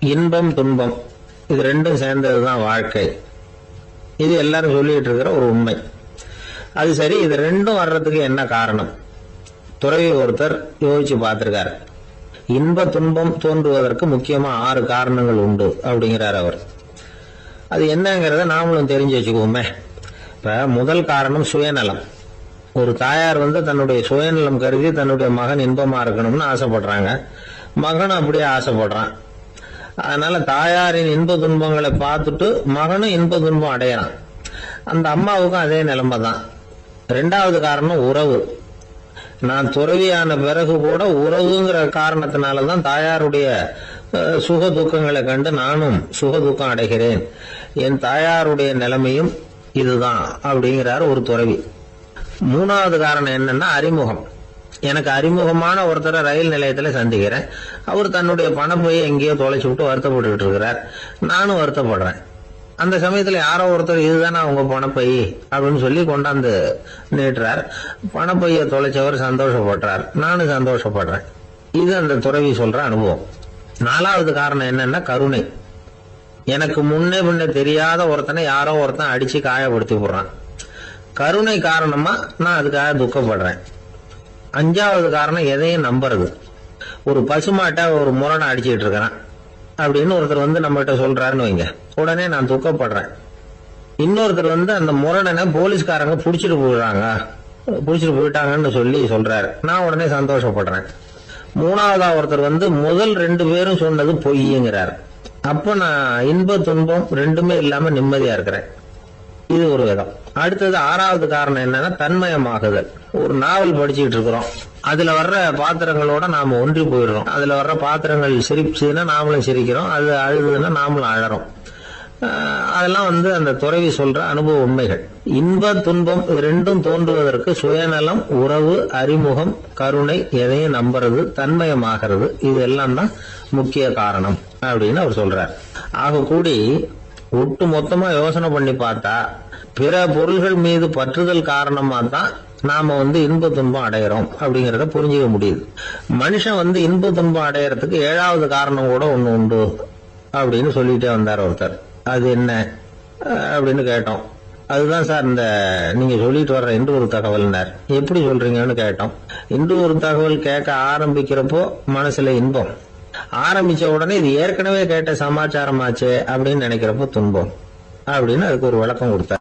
இன்பம் துன்பம். இது ரெண்டும் சேர்ந்தது தான் வாழ்க்கை. இது எல்லாரும் சொல்லிட்டு இருக்கிற ஒரு உண்மை. அது சரி இது ரெண்டும் வர்றதுக்கு என்ன காரணம்? துறவி ஒருத்தர் யோசிச்சு பார்த்திருக்காரு. இன்ப துன்பம் தோன்றுவதற்கு முக்கியமா ஆறு காரணங்கள் உண்டு அப்படிங்கிறார் அவர். அது என்னங்கிறத நாமளும் தெரிஞ்சு வச்சுக்குவோமே. இப்ப முதல் காரணம் சுயநலம். ஒரு தாயார் வந்து தன்னுடைய சுயநலம் கருதி தன்னுடைய மகன் இன்பமா இருக்கணும்னு ஆசைப்படுறாங்க. மகன் அப்படியே ஆசைப்படுறான். அதனால தாயாரின் இன்ப துன்பங்களை பார்த்துட்டு மகனும் இன்ப துன்பம் அடையலாம் அந்த அம்மாவுக்கும் அதே நிலைமை தான் ரெண்டாவது காரணம் உறவு. நான் துறவியான பிறகு கூட உறவுங்கிற காரணத்தினால தான் தாயாருடைய சுக துக்கங்களை கண்டு நானும் சுக துக்கம் அடைகிறேன். என் தாயாருடைய நிலைமையும் இதுதான் அப்படிங்கிறார் ஒரு துறவி. மூணாவது காரணம் என்னன்னா அறிமுகம். எனக்கு அறிமுகமான ஒருத்தரை ரயில் நிலையத்தில் சந்திக்கிறேன். அவர் தன்னுடைய பணப்பையை எங்கேயோ தொலைச்சு விட்டு வருத்தப்பட்டுக்கிட்டு இருக்கிறார். நானும் வருத்தப்படுறேன். அந்த சமயத்தில் யாரோ ஒருத்தர் இதுதானே அவங்க பணப்பை? அப்படின்னு சொல்லி கொண்டாந்து நீட்டுறார். பணப்பையை தொலைச்சவர் சந்தோஷப்படுறார் நானும் சந்தோஷப்படுறேன். இது அந்த துறவி சொல்ற அனுபவம். நாலாவது காரணம் என்னன்னா கருணை. எனக்கு முன்னே முன்னே தெரியாத ஒருத்தனை யாரோ ஒருத்தன் அடிச்சு காயப்படுத்தி போடுறான் கருணை காரணமா நான் அதுக்காக துக்கப்படுறேன். அஞ்சாவது காரணம் எதையும் நம்புறது. ஒரு பசுமாட்டை ஒரு முரணை அடிச்சுட்டு இருக்கிறான். அப்படின்னு ஒருத்தர் வந்து நம்மகிட்ட சொல்றாருன்னு வைங்க. உடனே நான் துக்கப்படுறேன். இன்னொருத்தர் வந்து அந்த முரணனை போலீஸ்காரங்க புடிச்சிட்டு போயிடுறாங்க. புடிச்சிட்டு போயிட்டாங்கன்னு சொல்லி சொல்றாரு. நான் உடனே சந்தோஷப்படுறேன். மூணாவதா ஒருத்தர் வந்து முதல் ரெண்டு பேரும் சொன்னது பொய்யுங்கிறார். அப்ப நான் இன்ப துன்பம் ரெண்டுமே இல்லாம நிம்மதியா இருக்கிறேன். இது ஒரு விதம். அடுத்தது ஆறாவது காரணம் என்னன்னா தன்மயமாகுதல். ஒரு நாவல் படிச்சுட்டு இருக்கிறோம். அதுல வர்ற பாத்திரங்களோட நாம ஒன்றி போயிடுறோம். அதுல வர்ற பாத்திரங்கள் சிரிச்சுன்னா நாமளும் சிரிக்கிறோம். அது அழுதுன்னா நாமளும் அழறோம். ஆஹ் அதெல்லாம் வந்து அந்த துறவி சொல்ற அனுபவ உண்மைகள். இன்ப துன்பம் இது ரெண்டும் தோன்றுவதற்கு சுயநலம் உறவு அறிமுகம் கருணை எதையும் நம்புறது தன்மயமாகிறது இது எல்லாம் தான் முக்கிய காரணம் அப்படின்னு அவர் சொல்றார். ஆக கூடி ஒட்டு மொத்தமா யோசனை பண்ணி பார்த்தா பிற பொருள்கள் மீது பற்றுதல் காரணமா தான் நாம வந்து இன்ப துன்பம் அடையிறோம் அப்படிங்கறத புரிஞ்சுக்க முடியுது. மனுஷன் வந்து இன்ப துன்பம் அடையறதுக்கு ஏழாவது காரணம் கூட ஒண்ணு உண்டு அப்படின்னு சொல்லிட்டே வந்தார் ஒருத்தர். அது என்ன? அப்படின்னு கேட்டோம். அதுதான் சார் இந்த நீங்க சொல்லிட்டு வர்ற இன்று ஒரு தகவல்னார். எப்படி சொல்றீங்கன்னு கேட்டோம். இன்று ஒரு தகவல் கேட்க ஆரம்பிக்கிறப்போ மனசுல இன்பம். ஆரம்பிச்ச உடனே இது ஏற்கனவே கேட்ட சமாச்சாரமாச்சே அப்படின்னு நினைக்கிறப்போ துன்பம் அப்படின்னு அதுக்கு ஒரு விளக்கம் கொடுத்தார்.